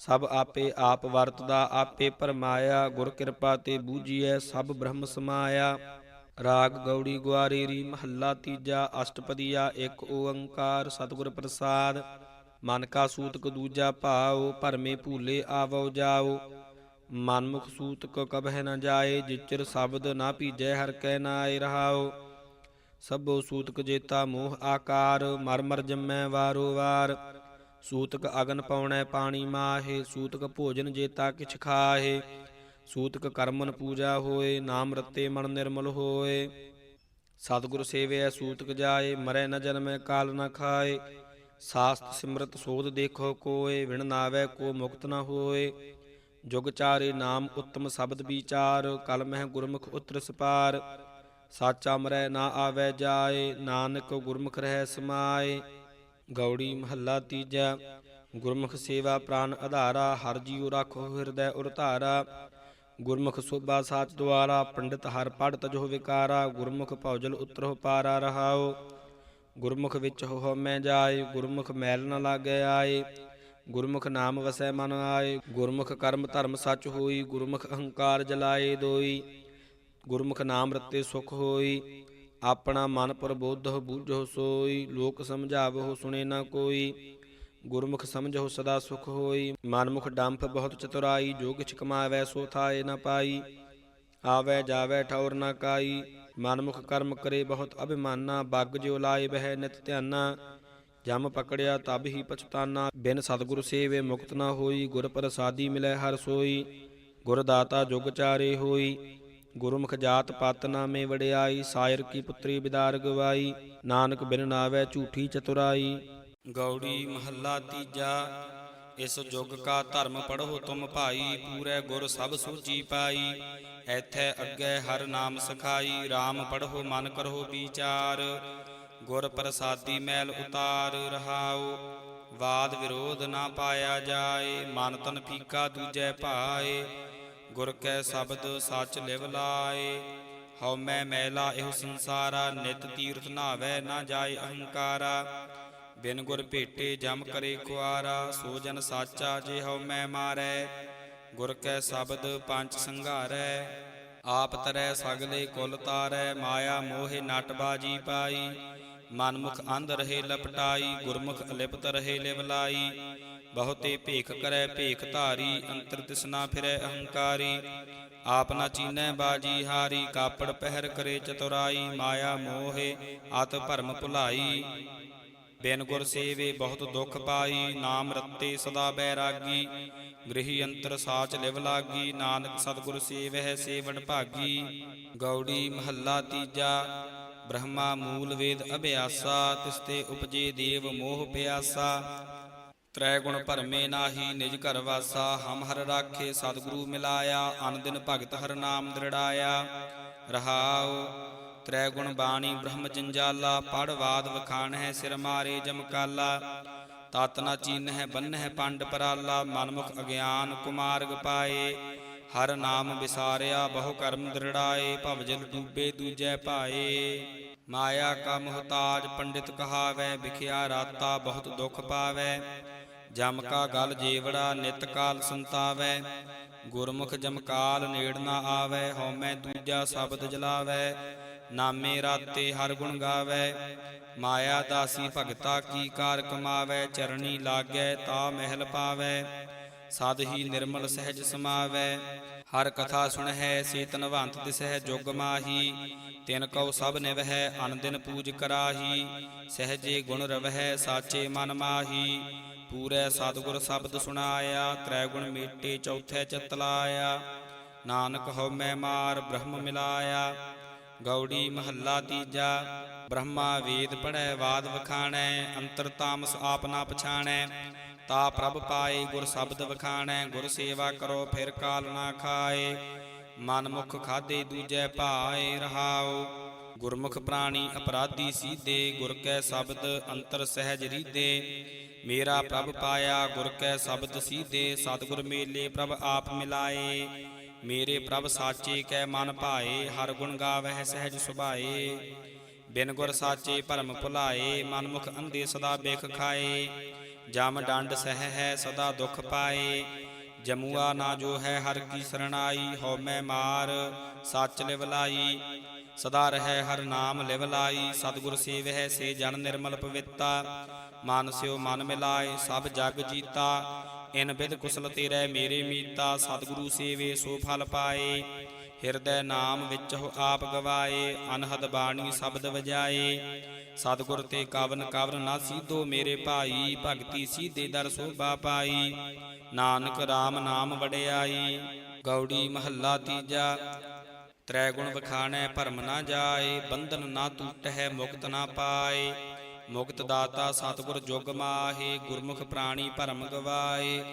S1: ਸਭ ਆਪੇ ਆਪ ਵਰਤਦਾ, ਆਪੇ ਪਰਮਾਇਆ, ਗੁਰ ਕਿਰਪਾ ਤੇ ਬੂਝੀਐ, ਸਭ ਬ੍ਰਹਮ ਸਮਾਇਆ। ਰਾਗ ਗੌੜੀ ਗੁਆਰੀ ਰੀ ਮਹੱਲਾ ਤੀਜਾ, ਅਸ਼ਟਪਦੀਆ ਇੱਕ ਓੰਕਾਰ ਸਤਿਗੁਰ ਪ੍ਰਸਾਦ। ਮਨ ਕਾ ਸੂਤਕ ਦੂਜਾ ਭਾਉ, ਭਰਮੇ ਭੂਲੇ ਆਵੋ ਜਾਓ। ਮਨਮੁਖ ਸੂਤਕ ਕਬਹਿ ਨ ਜਾਏ, ਜਿਚਰ ਸ਼ਬਦ ਨਾ ਭੀਜੈ, ਹਰ ਕੈ ਨਾਏ ਰਹਾਓ ਸਭੋ ਸੂਤਕ ਜੇਤਾ ਮੋਹ ਆਕਾਰ ਮਰ ਮਰ ਜੰਮੈ ਵਾਰੋ ਵਾਰ। ਸੂਤਕ ਅਗਨ ਪਾਉਣੈ ਪਾਣੀ ਮਾਹੇ, ਸੂਤਕ ਭੋਜਨ ਜੇਤਾ ਕਿਛ ਖਾਹੇ। ਸੂਤਕ ਕਰਮਨ ਪੂਜਾ ਹੋਏ, ਨਾਮ ਰਤੇ ਮਨ ਨਿਰਮਲ ਹੋਏ। ਸਤਿਗੁਰ ਸੇਵਿਐ, ਸੂਤਕ ਜਾਏ, ਮਰੈ ਨ ਜਨਮੈ, ਕਾਲ ਨ ਖਾਏ। ਸਾਸਤ ਸਿਮਰਤ ਸੋਧ ਦੇਖੋ ਕੋਏ, ਵਿਣ ਨਾਵੇ ਕੋ ਮੁਕਤ ਨ ਹੋਏ। ਜੁਗ ਚਾਰੇ ਨਾਮ ਉੱਤਮ ਸ਼ਬਦ ਵਿਚਾਰ, ਕਲ ਮਹਿ ਗੁਰਮੁਖ ਉਤਰ ਸਪਾਰ। ਸਾਚਾ ਮਰੈ ਨਾ ਆਵੈ ਜਾਏ, ਨਾਨਕ ਗੁਰਮੁਖ ਰਹਿ ਸਮਾਏ। ਗੌੜੀ ਮਹੱਲਾ ਤੀਜਾ, ਗੁਰਮੁਖ ਸੇਵਾ ਪ੍ਰਾਨ ਆਧਾਰਾ, ਹਰ ਜੀਉ ਰਾਖੋ ਹਿਰਦੈ ਉਰ ਧਾਰਾ। ਗੁਰਮੁਖ ਸੋਭਾ ਸਾਚ ਦੁਆਰਾ, ਪੰਡਿਤ ਹਰ ਪੜ ਤਜੋ ਵਿਕਾਰਾ, ਗੁਰਮੁਖ ਭੌਜਲ ਉਤਰੋ ਪਾਰਾ ਰਹਾਓ ਗੁਰਮੁਖ ਵਿੱਚ ਹੋ ਮੈਂ ਜਾਏ, ਗੁਰਮੁਖ ਮੈਲ ਨ ਲਾਗੈ ਆਏ। ਗੁਰਮੁਖ ਨਾਮ ਵਸੈ ਮਨ ਆਏ, ਗੁਰਮੁਖ ਕਰਮ ਧਰਮ ਸੱਚ ਹੋਈ, ਗੁਰਮੁਖ ਅਹੰਕਾਰ ਜਲਾਏ ਦੋਈ। ਗੁਰਮੁਖ ਨਾਮ ਰਤੇ ਸੁਖ ਹੋਈ ਆਪਣਾ ਮਨ ਪ੍ਰਬੋਧਹੁ ਬੂਝਹੁ ਸੋਈ, ਲੋਕ ਸਮਝਾਵਹੁ ਸੁਣੇ ਨਾ ਕੋਈ। ਗੁਰਮੁਖ ਸਮਝਹੁ ਸਦਾ ਸੁਖ ਹੋਈ। ਮਨਮੁਖ ਡੰਫ ਬਹੁਤ ਚਤੁਰਾਈ ਜੋ ਕਿਛ ਕਮਾਵੈ ਸੋ ਥਾਏ ਨਾ ਪਾਈ। ਆਵੈ, ਜਾਵੈ, ਠੌਰ ਨ ਕਾਈ। ਮਨਮੁਖ ਕਰਮ ਕਰੇ ਬਹੁਤ ਅਭਿਮਾਨਾ। ਬੱਗ ਜਿਉ ਲਾਏ ਬਹਿ ਨਿਤ ਧਿਆਨਾ। ਜਮ ਪਕੜਿਆ ਤਬ ਹੀ ਪਛਤਾਨਾ। ਬਿਨ ਸਤਿਗੁਰ ਸੇਵੇ ਮੁਕਤ ਨਾ ਹੋਈ। ਗੁਰ ਪ੍ਰਸਾਦੀ ਮਿਲੈ ਹਰ ਸੋਈ। ਗੁਰ ਦਾਤਾ ਜੁਗ ਚਾਰੇ ਹੋਈ। ਗੁਰਮੁਖ ਜਾਤ ਪਤ ਨਾਮੇ ਵਡਿਆਈ, ਸਾਇਰ ਕੀ ਪੁੱਤਰੀ ਬਿਦਾਰ ਗਵਾਈ, ਨਾਨਕ ਬਿਨ ਨਾਵੈ ਝੂਠੀ ਚਤੁਰਾਈ। ਗੌੜੀ ਮਹੱਲਾ ਤੀਜਾ, ਇਸ ਯੁਗ ਕਾ ਧਰਮ ਪੜੋ ਤੁਮ ਭਾਈ, ਪੂਰੇ ਗੁਰ ਸਭ ਸੂਝੀ ਪਾਈ। ਐਥੈ ਅੱਗੇ ਹਰ ਨਾਮ ਸਖਾਈ RAM ਪੜੋ ਮਨ ਕਰੋ ਵਿਚਾਰ। ਗੁਰ ਪ੍ਰਸਾਦੀ ਮੈਲ ਉਤਾਰ ਰਹਾਓ ਵਾਦ ਵਿਰੋਧ ਨਾ ਪਾਇਆ ਜਾਏ, ਮਨ ਤਨ ਫੀਕਾ ਦੂਜੈ ਭਾਏ। ਗੁਰ ਕੈ ਸ਼ਬਦ ਸੱਚ ਲਿਵ ਲਾਏ, ਹਉ ਮੈਂ ਮੈਲਾ ਇਹੋ ਸੰਸਾਰਾ, ਨਿਤ ਤੀਰਥ ਨਾਵੇ ਨਾ ਜਾਏ ਅਹੰਕਾਰਾ। ਬਿਨ ਗੁਰ ਭੇਟੇ ਜਮ ਕਰੇ ਕੁਆਰਾ ਸੋ ਜਨ ਸਾਚਾ ਜੇ ਹਉ ਮੈਂ ਮਾਰੈ। ਗੁਰ ਕੈ ਸ਼ਬਦ ਪੰਜ ਸੰਘਾਰੈ, ਆਪ ਤਰੈ ਸਗਲੇ ਕੁਲ ਤਾਰੈ, ਮਾਇਆ ਮੋਹਿ ਨਟ ਬਾਜੀ ਪਾਈ। ਮਨਮੁਖ ਅੰਧ ਰਹੇ ਲਪਟਾਈ, ਗੁਰਮੁਖ ਅਲਿਪਤ ਰਹੇ ਲਿਵਲਾਈ ਬਹੁਤੇ ਭੇਖ ਕਰੈ, ਭੇਖ ਧਾਰੀ, ਅੰਤਰ ਤਿਸਨਾ ਫਿਰੈ ਅਹੰਕਾਰੀ। ਆਪ ਨਾ ਚੀਨੈ ਬਾਜੀ ਹਾਰੀ, ਕਾਪੜ ਪਹਿਰ ਕਰੇ ਚਤੁਰਾਈ, ਮਾਇਆ ਮੋਹਿ ਅਤ ਭਰਮ ਭੁਲਾਈ। ਬਿਨ ਗੁਰ ਸੇਵੇ ਬਹੁਤ ਦੁੱਖ ਪਾਈ, ਨਾਮ ਰਤੇ ਸਦਾ ਬੈਰਾਗੀ। ਗ੍ਰਹੀ ਅੰਤਰ ਸਾਚ ਲਿਵ ਲਾਗੀ, ਨਾਨਕ ਸਤਿਗੁਰ ਸੇਵਹਿ ਸੇਵੜ ਭਾਗੀ। ਗੌੜੀ ਮਹੱਲਾ ਤੀਜਾ, ਬ੍ਰਹਮਾ ਮੂਲ ਵੇਦ ਅਭਿਆਸਾ ਤਿਸਤੇ ਉਪਜੇ ਦੇਵ ਮੋਹ ਪਿਆਸਾ। ਤ੍ਰੈ ਗੁਣ ਭਰਮੇ ਨਾਹੀ ਨਿਜ ਘਰ ਵਾਸਾ, ਹਮ ਹਰ ਰਾਖੇ ਸਤਿਗੁਰੂ ਮਿਲਾਇਆ ਅਨ ਦਿਨ ਭਗਤ ਹਰ ਨਾਮ ਦ੍ਰਿੜਾਇਆ। ਰਹਾਉ ਤ੍ਰੈ ਗੁਣ ਬਾਣੀ ਬ੍ਰਹਮ ਜੰਜਾਲਾ ਪੜ ਬਾਦ ਵਖਾਣ ਹੈ ਸਿਰ ਮਾਰੇ ਜਮਕਾਲਾ ਤਤ ਨਾ ਚੀਨ ਹੈ ਬੰਨ ਹੈ ਪੰਡ ਪਰਾਲਾ, ਮਨਮੁਖ ਅਗਿਆਨ ਕੁਮਾਰਗ ਪਾਏ। ਹਰ ਨਾਮ ਵਿਸਾਰਿਆ ਬਹੁ ਕਰਮ ਦ੍ਰਿੜਾਏ ਭਵਜਲ ਡੂਬੇ ਦੂਜੈ ਭਾਏ। ਮਾਇਆ ਕਾ ਮੁਹਤਾਜ ਪੰਡਿਤ ਕਹਾਵੈ, ਵਿਖਿਆ ਰਾਤਾ ਬਹੁਤ ਦੁਖ ਪਾਵੈ। ਜਮ ਕਾ ਗਲ ਜੀਵੜਾ, ਨਿਤ ਕਾਲ ਸੰਤਾਵੈ। ਗੁਰਮੁਖ ਜਮਕਾਲ ਨੇੜ ਨਾ ਆਵੈ, ਹਉਮੈ ਦੂਜਾ ਸ਼ਬਦ ਜਲਾਵੈ। ਨਾਮੇ ਰਾਤੇ ਹਰ ਗੁਣ ਗਾਵੈ। ਮਾਇਆ ਦਾਸੀ ਭਗਤਾ ਕੀ ਕਾਰ ਕਮਾਵੈ, ਚਰਣੀ ਲਾਗੈ ਤਾ ਮਹਿਲ ਪਾਵੈ। ਸਦ ਹੀ ਨਿਰਮਲ ਸਹਿਜ ਸਮਾਵੈ। ਹਰ ਕਥਾ ਸੁਣਹਿ ਸੇ ਤਨਵੰਤ ਦਿਸਹਿ, ਜੁਗ ਮਾਹੀ। ਤਿਨ ਕਉ ਸਭ ਨਿਵਹਿ ਅਨ ਦਿਨ ਪੂਜ ਕਰਾਹੀ। ਸਹਜੇ ਗੁਣ ਰਵਹਿ, ਸਾਚੇ ਮਨ ਮਾਹੀ। ਪੂਰੇ ਸਤਿਗੁਰ ਸ਼ਬਦ ਸੁਣਾਇਆ, ਤ੍ਰੈ ਗੁਣ ਮੀਟੇ ਚੌਥੇ ਚਿਤ ਲਾਇਆ। ਨਾਨਕ ਹਉ ਮੈਂ ਮਾਰ ਬ੍ਰਹਮ ਮਿਲਾਇਆ। ਗੌੜੀ ਮਹੱਲਾ ਤੀਜਾ, ਬ੍ਰਹਮਾ ਵੇਦ ਪੜੈ ਵਾਦ ਵਖਾਣੈ, ਅੰਤਰ ਤਾਮਸ ਆਪ ਨਾ ਪਛਾਣੈ। ਤਾ ਪ੍ਰਭ ਪਾਏ, ਗੁਰ ਸ਼ਬਦ ਵਖਾਣੈ, ਗੁਰ ਸੇਵਾ ਕਰੋ, ਫਿਰ ਕਾਲ ਨਾ ਖਾਏ। ਮਨ ਮੁਖ ਖਾਦੇ, ਦੂਜੈ ਭਾਏ ਰਹਾਉ। ਗੁਰਮੁਖ ਪ੍ਰਾਣੀ ਅਪਰਾਧੀ ਸੀਦੇ, ਗੁਰ ਕੈ ਸ਼ਬਦ ਅੰਤਰ ਸਹਿਜ ਰੀਦੇ। ਮੇਰਾ ਪ੍ਰਭ ਪਾਇਆ, ਗੁਰ ਕੈ ਸ਼ਬਦ ਸੀਦੇ, ਸਤਿਗੁਰ ਮੇਲੇ ਪ੍ਰਭ ਆਪ ਮਿਲਾਏ। ਮੇਰੇ ਪ੍ਰਭ ਸਾਚੇ ਕੈ ਮਨ ਭਾਏ, ਹਰ ਗੁਣ ਗਾਵਹਿ ਸਹਿਜ ਸੁਭਾਏ। ਬਿਨ ਗੁਰ ਸਾਚੇ ਭਰਮ ਭੁਲਾਏ, ਮਨ ਮੁਖ ਅੰਧੇ ਸਦਾ ਬੇਖ ਖਾਏ। ਜਮ ਡੰਡ ਸਹਿ ਹੈ, ਸਦਾ ਦੁਖ ਪਾਏ। ਜਮੂਆ ਨਾ ਜੋ ਹੈ, ਹਰ ਕੀ ਸਰਣਾਈ, ਹਉ ਮਾਰ, ਸੱਚ ਲਿਵਲਾਈ ਸਦਾ ਰਹਿ, ਹਰ ਨਾਮ ਲਿਵਲਾਈ ਸਤਿਗੁਰ ਸੇਵਹਿ ਸੇ ਜਨ ਨਿਰਮਲ ਪਵਿੱਤਾ। ਮਨ ਸਿਓ ਮਨ ਮਿਲਾਏ, ਸਭ ਜਗ ਜੀਤਾ। ਇਨ ਬਿਦ ਕੁਸਲ ਤੇਰੇ ਮੇਰੇ ਮੀਤਾ। ਸਤਿਗੁਰੂ ਸੇਵੇ, ਸੋ ਫਲ ਪਾਏ। ਹਿਰਦੈ ਨਾਮ ਵਿੱਚ ਹੋ ਆਪ ਗਵਾਏ, ਅਨਹਦ ਬਾਣੀ ਸ਼ਬਦ ਵਜਾਏ। ਸਤਿਗੁਰ ਤੇ ਕਵਨ ਕਵਨ ਨਾ ਸੀਧੋ ਮੇਰੇ ਭਾਈ, ਭਗਤੀ ਸੀਧੇ ਦਰ ਸੋਭਾ ਪਾਈ। ਨਾਨਕ RAM ਨਾਮ ਵਡਿਆਈ, ਗੌੜੀ ਮਹੱਲਾ ਤੀਜਾ। ਤ੍ਰੈ ਗੁਣ ਵਖਾਣੈ ਭਰਮ ਨਾ ਜਾਏ, ਬੰਧਨ ਨਾ ਟੂਟੈ ਮੁਕਤ ਨਾ ਪਾਏ। ਮੁਕਤ ਦਾਤਾ ਸਤਿਗੁਰ ਜੁਗ ਮਾਹੇ, ਗੁਰਮੁਖ ਪ੍ਰਾਣੀ ਭਰਮ ਗਵਾਏ।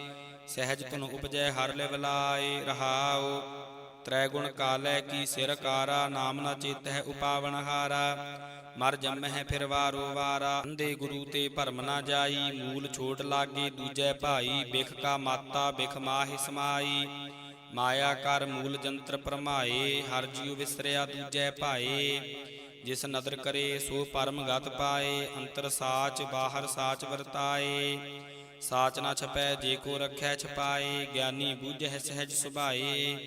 S1: ਸਹਿਜ ਤੁਨ ਉਪਜੈ ਹਰ ਲਿਵ ਲਾਏ, ਰਹਾਉ ਤ੍ਰੈ ਗੁਣ ਕਾਲੈ ਕੀ ਸਿਰ ਕਾਰਾ, ਨਾਮ ਨਾ ਚੇਤਹਿ ਉਪਾਵਨ ਹਾਰਾ ਮਰ ਜੰਮਹਿ ਫਿਰ ਵਾਰੋ ਵਾਰਾ। ਅੰਦੇ ਗੁਰੂ ਤੇ ਭਰਮ ਨਾ ਜਾਈ, ਮੂਲ ਛੋਟ ਲਾਗੇ ਦੂਜੈ ਭਾਈ, ਬਿਖ ਕਾ ਮਾਤਾ, ਬਿਖ ਮਾਹਿ ਸਮਾਈ। ਮਾਇਆ ਕਰ ਮੂਲ ਜੰਤਰ ਪਰਮਾਏ ਹਰ ਜੀਉ ਵਿਸਰਿਆ ਦੂਜੈ ਭਾਏ। ਜਿਸ ਨਦਰ ਕਰੇ, ਸੋ ਪਰਮ ਗਤ ਪਾਏ, ਅੰਤਰ ਸਾਚ ਬਾਹਰ ਸਾਚ ਵਰਤਾਏ। ਸਾਚ ਨਾ ਛਪੈ, ਜੇ ਕੋ ਰਖੈ ਛਪਾਏ, ਗਿਆਨੀ ਬੂਝੈ ਸਹਿਜ ਸੁਭਾਏ।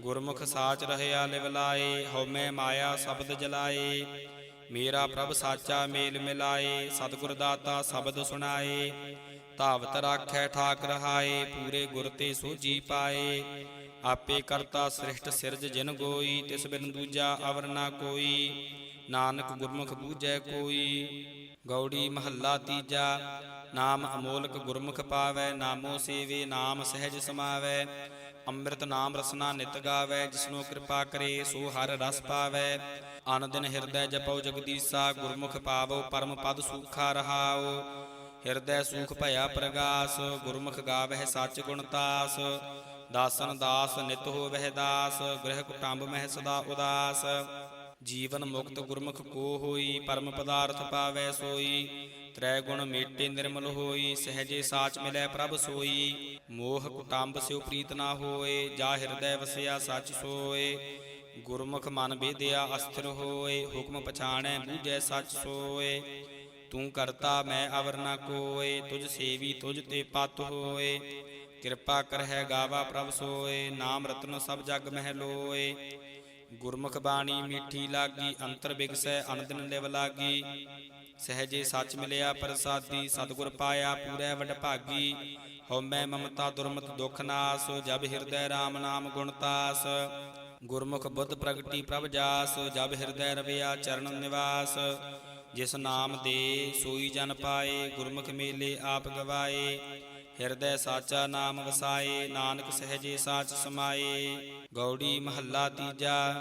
S1: ਗੁਰਮੁਖ ਸਾਚ ਰਹਿਆ ਲਿਵ ਲਾਏ ਹਉਮੈ ਮਾਇਆ ਸ਼ਬਦ ਜਲਾਏ। ਮੇਰਾ ਪ੍ਰਭ ਸਾਚਾ ਮੇਲ ਮਿਲਾਏ, ਸਤਿਗੁਰ ਦਾਤਾ ਸ਼ਬਦ ਸੁਣਾਏ। ਧਾਵਤ ਰਾਖੈ ਠਾਕ ਰਹਾਏ, ਪੂਰੇ ਗੁਰ ਤੇ ਸੋਜੀ ਪਾਏ। ਆਪੇ ਕਰਤਾ ਸ੍ਰਿਸ਼ਟ ਸਿਰਜ ਜਿਨ ਗੋਈ, ਤਿਸ ਬਿਨ ਦੂਜਾ ਅਵਰ ਨਾ ਕੋਈ। ਨਾਨਕ ਗੁਰਮੁਖ ਬੂਝੈ ਕੋਈ, ਗੌੜੀ ਮਹੱਲਾ ਤੀਜਾ। ਨਾਮ ਅਮੋਲਕ ਗੁਰਮੁਖ ਪਾਵੈ, ਨਾਮੋ ਸੇਵੇ, ਨਾਮ ਸਹਿਜ ਸਮਾਵੈ। ਅੰਮ੍ਰਿਤ ਨਾਮ ਰਸਨਾ ਨਿਤ ਗਾਵੈ, ਜਿਸਨੂੰ ਕਿਰਪਾ ਕਰੇ ਸੋ ਹਰ ਰਸ ਪਾਵੈ। ਅਨ ਦਿਨ ਹਿਰਦੈ ਜਪਉ ਜਗਦੀਸਾ, ਗੁਰਮੁਖ ਪਾਵੋ ਪਰਮ ਪਦ ਸੂਖਾ ਰਹਾਓ ਹਿਰਦੈ ਸੂਖ ਭਇਆ ਪ੍ਰਗਾਸ, ਗੁਰਮੁਖ ਗਾਵਹਿ ਸੱਚ ਗੁਣ ਤਾਸ। ਦਾਸਨ ਦਾਸ ਨਿਤ ਹੋਵਹਿ ਦਾਸ, ਗ੍ਰਹਿ ਕੁਟੰਬ ਮਹਿ ਸਦਾ ਉਦਾਸ। ਜੀਵਨ ਮੁਕਤ ਗੁਰਮੁਖ ਕੋ ਹੋਈ, ਪਰਮ ਪਦਾਰਥ ਪਾਵੈ ਸੋਈ। ਤ੍ਰੈ ਗੁਣ ਮੇਟੇ ਨਿਰਮਲ ਹੋਈ, ਸਹਜੇ ਸਾਚ ਮਿਲੈ ਪ੍ਰਭ ਸੋਈ। ਮੋਹ ਕੁਟੰਬ ਸਿਉ ਪ੍ਰੀਤ ਨਾ ਹੋਏ, ਜਾ ਹਿਰਦੈ ਵਸਿਆ ਸੱਚ ਸੋਏ। ਗੁਰਮੁਖ ਮਨ ਬੇਦਿਆ ਅਸਥਿਰ ਹੋਏ, ਹੁਕਮ ਪਛਾਣੈ ਬੂਝੈ ਸੱਚ ਸੋਏ। ਤੂੰ ਕਰਤਾ ਮੈਂ ਅਵਰ ਨਾ ਕੋਏ, ਤੁਝ ਸੇਵੀ ਤੁਝ ਤੇ ਪਤ ਹੋਏ। ਕਿਰਪਾ ਕਰਹਿ ਗਾਵਾ ਪ੍ਰਭ ਸੋਏ, ਨਾਮ ਰਤਨ ਸਭ ਜਗ ਮਹਿ ਲੋਏ। ਗੁਰਮੁਖ ਬਾਣੀ ਮਿੱਠੀ ਲਾਗੀ, ਅੰਤਰ ਬਿਗਸੈ ਅਨੰਦਨ ਲਿਵ ਲਾਗੀ ਸਹਜੇ ਸੱਚ ਮਿਲਿਆ, ਪ੍ਰਸਾਦੀ, ਸਤਿਗੁਰ ਪਾਇਆ, ਪੂਰੈ ਵਡ ਭਾਗੀ। ਹਉਮੈ ਮਮਤਾ ਦੁਰਮਤ ਦੁਖ ਨਾਸ, ਜਬ ਹਿਰਦੈ RAM ਨਾਮ ਗੁਣ ਤਾਸ। ਗੁਰਮੁਖ ਬੁੱਧ ਪ੍ਰਗਟੀ ਪ੍ਰਭ ਜਾਸ, ਜਬ ਹਿਰਦੈ ਰਵਿਆ ਚਰਨ ਨਿਵਾਸ। ਜਿਸ ਨਾਮ ਦੇ ਸੋਈ ਜਨ ਪਾਏ, ਗੁਰਮੁਖ ਮੇਲੇ ਆਪ ਗਵਾਏ। ਹਿਰਦੈ ਸਾਚਾ ਨਾਮ ਵਸਾਏ, ਨਾਨਕ ਸਹਜੇ ਸਾਚ ਸਮਾਏ। ਗੌੜੀ ਮਹੱਲਾ ਤੀਜਾ।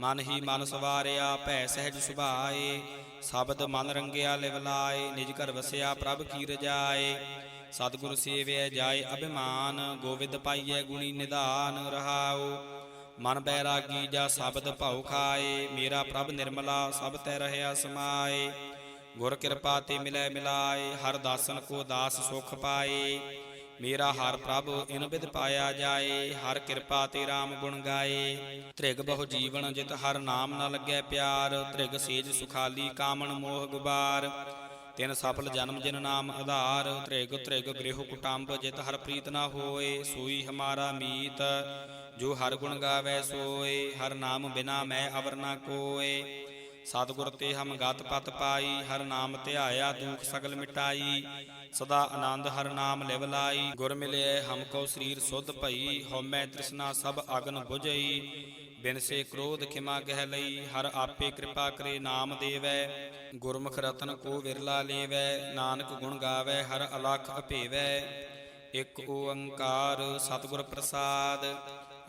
S1: ਮਨ ਹੀ ਮਨ ਸਵਾਰਿਆ, ਭੈ ਸਹਿਜ ਸੁਭਾਏ। ਸ਼ਬਦ ਮਨ ਰੰਗਿਆ ਲਿਵਲਾਏ ਨਿਜ ਘਰ ਵਸਿਆ ਪ੍ਰਭ ਕੀ ਰਜਾਏ। ਸਤਿਗੁਰ ਸੇਵਿਆ ਜਾਏ ਅਭਿਮਾਨ, ਗੋਵਿੰਦ ਪਾਈਐ ਗੁਣੀ ਨਿਧਾਨ ਰਹਾਉ। ਮਨ ਬੈਰਾਗੀ ਜਾ ਸ਼ਬਦ ਭਾਉ ਖਾਏ, ਮੇਰਾ ਪ੍ਰਭ ਨਿਰਮਲਾ ਸਭ ਤੈ ਰਹਿਆ ਸਮਾਏ। ਗੁਰ ਕਿਰਪਾ ਤੇ ਮਿਲੈ ਮਿਲਾਏ, ਹਰ ਦਾਸਨ ਕੋ ਦਾਸ ਸੁਖ ਪਾਏ। ਮੇਰਾ ਹਰ ਪ੍ਰਭ, ਇਨ ਬਿਦ ਪਾਇਆ ਜਾਏ, ਹਰ ਕਿਰਪਾ ਤੇ RAM ਗੁਣ ਗਾਏ। ਤ੍ਰਿਗ ਬਹੁ ਜੀਵਨ ਜਿਤ ਹਰ ਨਾਮ ਨ ਲੱਗੈ ਪਿਆਰ, ਤ੍ਰਿਗ ਸੇਜ ਸੁਖਾਲੀ ਕਾਮਣ ਮੋਹ ਗੁਬਾਰ। ਤਿਨ ਸਫਲ ਜਨਮ ਜਿਨ ਨਾਮ ਆਧਾਰ, ਤ੍ਰਿਗ ਤ੍ਰਿਗ ਗ੍ਰਹਿ ਕੁਟੰਬ ਜਿਤ ਹਰ ਪ੍ਰੀਤ ਨਾ ਹੋਏ, ਸੋਈ ਹਮਾਰਾ ਮੀਤ, ਜੋ ਹਰ ਗੁਣ ਗਾਵੇ ਸੋਏ, ਹਰ ਨਾਮ ਬਿਨਾ ਮੈਂ ਅਵਰ ਨਾ ਕੋਏ। ਸਤਿਗੁਰ ਤੇ ਹਮ ਗਤ ਪਤ ਪਾਈ, ਹਰ ਨਾਮ ਧਿਆਇਆ ਦੁਖ ਸਗਲ ਮਿਟਾਈ। ਸਦਾ ਆਨੰਦ ਹਰ ਨਾਮ ਲਿਵ ਲਾਈ। ਗੁਰ ਮਿਲਿਐ, ਹਮ ਕੋ ਸਰੀਰ ਸੁਧ ਭਈ, ਹਉਮੈ ਤ੍ਰਿਸ਼ਨਾ ਸਭ ਅਗਨ 부ਝਈ ਬਿਨ ਸੇ ਕ੍ਰੋਧ ਖਿਮਾ ਕਹਿ ਲਈ, ਹਰ ਆਪੇ ਕਿਰਪਾ ਕਰੇ ਨਾਮ ਦੇਵੈ। ਗੁਰਮੁਖ ਰਤਨ ਕੋ ਵਿਰਲਾ ਲੇਵੈ, ਨਾਨਕ ਗੁਣ ਗਾਵੈ, ਹਰ ਅਲਖ ਅਪੇਵੈ ਇਕ ਓੰਕਾਰ ਸਤਿਗੁਰ ਪ੍ਰਸਾਦ।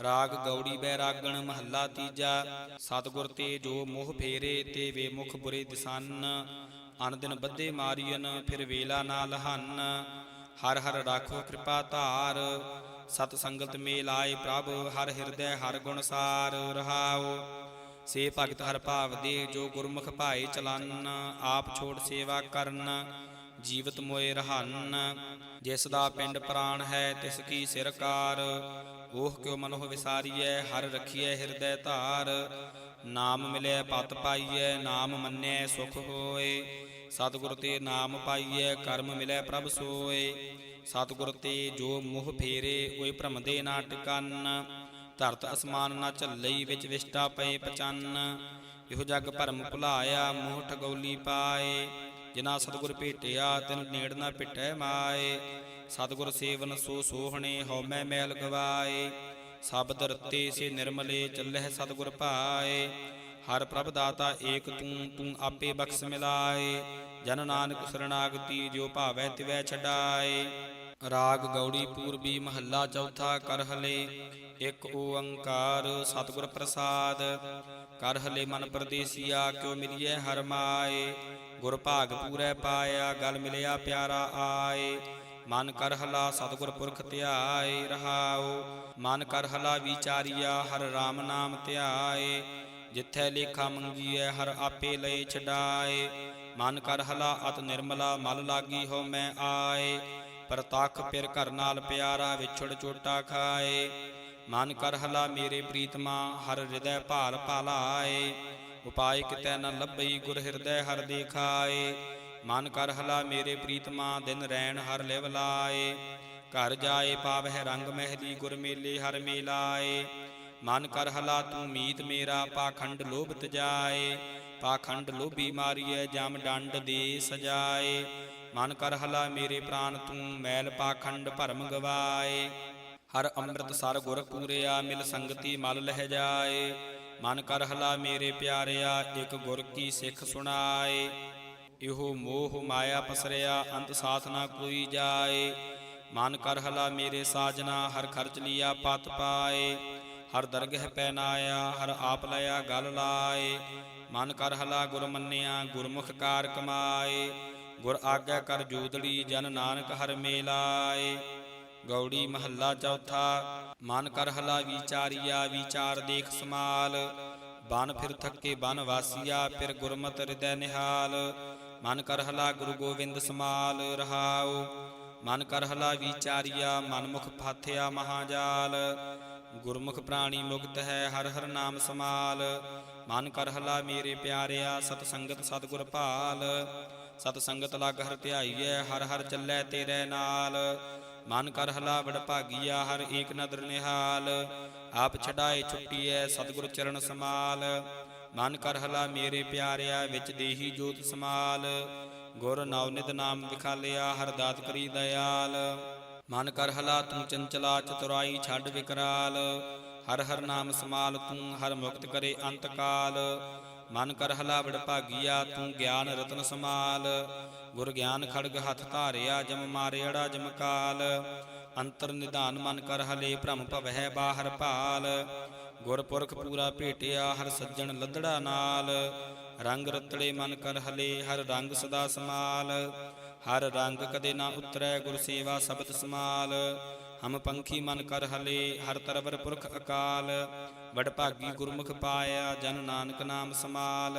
S1: ਰਾਗ ਗੌੜੀ ਬੈਰਾਗਣ ਮਹੱਲਾ ਤੀਜਾ। ਸਤਿਗੁਰ ਤੇ ਜੋ ਮੋਹ ਫੇਰੇ, ਤੇ ਵੇ ਮੁਖ ਬੁਰੇ ਦਿਸਨ। ਅਨ ਦਿਨ ਬੱਧੇ ਮਾਰੀਨ ਫਿਰ ਵੇਲਾ ਨਾ ਲਹਨ। ਹਰ ਹਰ ਰਾਖੋ ਕਿਰਪਾ ਧਾਰ। ਸਤ ਸੰਗਤ ਮੇਲ ਆਏ ਪ੍ਰਭ, ਹਰ ਹਿਰਦੈ ਹਰ ਗੁਣ ਸਾਰ ਰਹਾਓ ਸੇ ਭਗਤ ਹਰ ਭਾਵ ਦੇ, ਜੋ ਗੁਰਮੁਖ ਭਾਏ ਚਲਨ, ਆਪ ਛੋੜ ਸੇਵਾ ਕਰਨ। ਜੀਵਤ ਮੋਏ ਰਹਨ ਜਿਸ ਦਾ ਪਿੰਡ ਪ੍ਰਾਣ ਹੈ, ਤਿਸ ਕੀ ਸਿਰਕਾਰ ਉਹ ਕਿਉ ਮਨੋਹ ਵਿਸਾਰੀਐ, ਹਰ ਰਖੀਐ ਹਿਰਦੈ ਧਾਰ। ਨਾਮ ਮਿਲੈ ਪਤ ਪਾਈਐ, ਨਾਮ ਮੰਨਿਐ ਸੁਖ ਹੋਏ। ਸਤਿਗੁਰ ਤੇ ਨਾਮ ਪਾਈਐ, ਕਰਮ ਮਿਲੈ ਪ੍ਰਭ ਸੋਏ। ਸਤਿਗੁਰ ਤੇ ਜੋ ਮੋਹ ਫੇਰੇ, ਓਏ ਭ੍ਰਮ ਦੇ ਨਾ ਟਿਕਨ। ਧਰਤ ਅਸਮਾਨ ਨਾ ਝੱਲਈ, ਵਿੱਚ ਵਿਸ਼ਟਾ ਪਏ ਪਚੰਨ। ਇਹੋ ਜਗ ਭਰਮ ਭੁਲਾਇਆ, ਮੋਹ ਠਗੌਲੀ ਪਾਏ। ਜਿਨਾ ਸਤਿਗੁਰ ਭੇਟਿਆ, ਤਿਨ ਨੇੜ ਨਾ ਪਿਟੈ ਮਾਏ। ਸਤਿਗੁਰ ਸੇਵਨ ਸੋ ਸੋਹਣੇ ਹਉਮੈ ਮੈਲ ਗਵਾਏ। ਸਬਦ ਰਤੇ ਸੇ ਨਿਰਮਲੇ ਚੱਲਹਿ ਸਤਿਗੁਰ ਭਾਏ। ਹਰ ਪ੍ਰਭ ਦਾਤਾ ਏਕ ਤੂੰ ਤੂੰ ਆਪੇ ਬਖਸ਼ ਮਿਲਾਏ। ਜਨ ਨਾਨਕ ਸਰਣਾਗਤੀ ਜੋ ਭਾਵੈ ਤਿਵੈ ਛਡਾਏ। ਰਾਗ ਗੌੜੀ ਪੂਰਬੀ ਮਹੱਲਾ ਚੌਥਾ ਕਰ ਹਲੇ ਇੱਕ ਓੰਕਾਰ ਸਤਿਗੁਰ ਪ੍ਰਸਾਦ। ਕਰ ਹਲੇ ਮਨ ਪਰਦੇਸੀਆ, ਕਿਉ ਮਿਲਿਐ ਹਰ ਮਾਏ? ਗੁਰ ਭਾਗ ਪੂਰੈ ਪਾਇਆ, ਗਲ ਮਿਲਿਆ ਪਿਆਰਾ ਆਏ। ਮਨ ਕਰ ਹਲਾ ਸਤਿਗੁਰ ਪੁਰਖ ਧਿਆਏ, ਰਹਾਉ। ਮਨ ਕਰ ਹਲਾ ਵਿਚਾਰੀਆ, ਹਰ RAM ਨਾਮ ਧਿਆਏ। ਜਿੱਥੈ ਲੇਖਾ ਮੰਗੀਐ, ਹਰ ਆਪੇ ਲਏ ਛਡਾਏ। ਮਨ ਕਰ ਹਲਾ ਅਤ ਨਿਰਮਲਾ, ਮਲ ਲਾਗੀ ਹੋ ਮੈਂ ਆਏ। ਪ੍ਰਤੱਖ ਪਿਰ ਘਰ ਨਾਲ ਪਿਆਰਾ, ਵਿਛੜ ਚੋਟਾ ਖਾਏ। ਮਨ ਕਰ ਹਲਾ ਮੇਰੇ ਪ੍ਰੀਤਮਾ ਹਰ ਹਿਰਦੈ ਭਾਲ ਭਾਲਾਏ। ਉਪਾਇ ਕਿਤੈ ਨ ਲੱਭਈ ਗੁਰ ਹਿਰਦੈ ਹਰ ਦੇਖਾਏ। ਮਨ ਕਰ ਹਲਾ ਮੇਰੇ ਪ੍ਰੀਤਮਾ ਦਿਨ ਰੈਣ ਹਰ ਲਿਵ ਲਾਏ। ਘਰ ਜਾਏ ਪਾਵਹਿ ਰੰਗ ਮਹਿਲੀ ਗੁਰ ਮੇਲੇ ਹਰ ਮੇਲਾਏ। ਮਨ ਕਰ ਹਲਾ ਤੂੰ ਮੀਤ ਮੇਰਾ, ਪਾਖੰਡ ਲੋਭਤ ਜਾਏ। ਪਾਖੰਡ ਲੋਭੀ ਮਾਰੀਐ, ਜਮ ਡੰਡ ਦੇ ਸਜਾਏ। ਮਨ ਕਰ ਹਲਾ ਮੇਰੇ ਪ੍ਰਾਨ ਤੂੰ, ਮੈਲ ਪਾਖੰਡ ਭਰਮ ਗਵਾਏ। ਹਰ ਅੰਮ੍ਰਿਤ ਸਰ ਗੁਰ ਪੂਰਿਆ, ਮਿਲ ਸੰਗਤੀ ਮਲ ਲਹਿ ਜਾਏ। ਮਨ ਕਰ ਹਲਾ ਮੇਰੇ ਪਿਆਰਿਆ ਇਕ ਗੁਰ ਕੀ ਸਿੱਖ ਸੁਣਾਏ। ਇਹੋ ਮੋਹ ਮਾਇਆ ਪਸਰਿਆ, ਅੰਤ ਸਾਥ ਨਾ ਕੋਈ ਜਾਏ। ਮਨ ਕਰ ਹਲਾ ਮੇਰੇ ਸਾਜਨਾ, ਹਰ ਖਰਚ ਲਿਆ ਪਤ ਪਾਏ। ਹਰ ਦਰਗਹਿ ਪੈਨਾਇਆ, ਹਰ ਆਪ ਲਿਆ ਗਲ ਲਾਏ। ਮਨ ਕਰ ਹਲਾ ਗੁਰ ਮੰਨਿਆ, ਗੁਰਮੁਖ ਕਾਰ ਕਮਾਏ। ਗੁਰ ਆਗਿਆ ਕਰ ਜੂਦੜੀ, ਜਨ ਨਾਨਕ ਹਰ ਮੇਲਾਏ। ਗੌੜੀ ਮਹੱਲਾ ਚੌਥਾ, ਮਨ ਕਰ ਹਲਾ ਵਿਚਾਰੀਆ, ਵਿਚਾਰ ਦੇਖ ਸਮਾਲ ਬਨ ਫਿਰ ਥੱਕੇ ਬਨ ਵਾਸੀਆ, ਫਿਰ ਗੁਰਮਤਿ ਹਿਰਦੈ ਨਿਹਾਲ। ਮਨ ਕਰ ਹਲਾ ਗੁਰੂ ਗੋਬਿੰਦ ਸਮਾਲ ਰਹਾਉ। ਮਨ ਕਰ ਹਲਾ ਵਿਚਾਰੀਆ ਮਨ ਮੁਖ ਫਾਥਿਆ ਮਹਾਜਾਲ। ਗੁਰਮੁਖ ਪ੍ਰਾਣੀ ਮੁਕਤ ਹੈ, ਹਰ ਹਰ ਨਾਮ ਸਮਾਲ ਮਨ ਕਰ ਹਲਾ ਮੇਰੇ ਪਿਆਰਿਆ ਸਤ ਸੰਗਤ ਸਤਿਗੁਰ ਭਾਲ। ਸਤ ਸੰਗਤ ਲਗ ਹਰ ਧਿਆਈਐ, ਹਰ ਹਰ ਚੱਲੈ ਤੇਰੇ ਨਾਲ। ਮਨ ਕਰ ਹਲਾ ਵਡ ਭਾਗੀਆ, ਹਰ ਏਕ ਨਦਰ ਨਿਹਾਲ। ਆਪ ਛਡਾਏ ਛੁੱਟੀਐ, ਸਤਿਗੁਰ ਚਰਨ ਸਮਾਲ। ਮਨ ਕਰ ਹਲਾ ਮੇਰੇ ਪਿਆਰਿਆ, ਵਿੱਚ ਦੇਹੀ ਜੋਤ ਸਮਾਲ। ਗੁਰ ਨਵਨਿਤ ਨਾਮ ਵਿਖਾਲਿਆ, ਹਰ ਦਾਤ ਕਰੀ ਦਇਆਲ। ਮਨ ਕਰ ਹਲਾ ਤੂੰ ਚੰਚਲਾ ਚਤੁਰਾਈ, ਛੱਡ ਵਿਕਰਾਲ। ਹਰ ਹਰ ਨਾਮ ਸਮਾਲ ਤੂੰ, ਹਰ ਮੁਕਤ ਕਰੇ ਅੰਤ ਕਾਲ ਮਨ ਕਰ ਹਲਾ ਵਡ ਭਾਗੀਆ, ਤੂੰ ਗਿਆਨ ਰਤਨ ਸਮਾਲ ਗੁਰ ਗਿਆਨ ਖੜਗ ਹੱਥ ਧਾਰਿਆ, ਜਮ ਮਾਰਿਆੜਾ ਜਮ ਕਾਲ। ਅੰਤਰ ਨਿਧਾਨ ਮਨ ਕਰ ਹਲੇ, ਭ੍ਰਮ ਭਵਹਿ ਬਾਹਰ ਭਾਲ। ਗੁਰਪੁਰਖ ਪੂਰਾ ਭੇਟਿਆ, ਹਰ ਸੱਜਣ ਲੱਦੜਾ ਨਾਲ। ਰੰਗ ਰਤੜੇ ਮਨ ਕਰ ਹਲੇ, ਹਰ ਰੰਗ ਸਦਾ ਸਮਾਲ ਹਰ ਰੰਗ ਕਦੇ ਨਾ ਉਤਰੈ, ਗੁਰ ਸੇਵਾ ਸ਼ਬਦ ਸਮਾਲ ਹਮ ਪੰਖੀ ਮਨ ਕਰ ਹਲੇ, ਹਰ ਤਰਵਰ ਪੁਰਖ ਅਕਾਲ। ਵਡ ਭਾਗੀ ਗੁਰਮੁਖ ਪਾਇਆ ਜਨ ਨਾਨਕ ਨਾਮ ਸਮਾਲ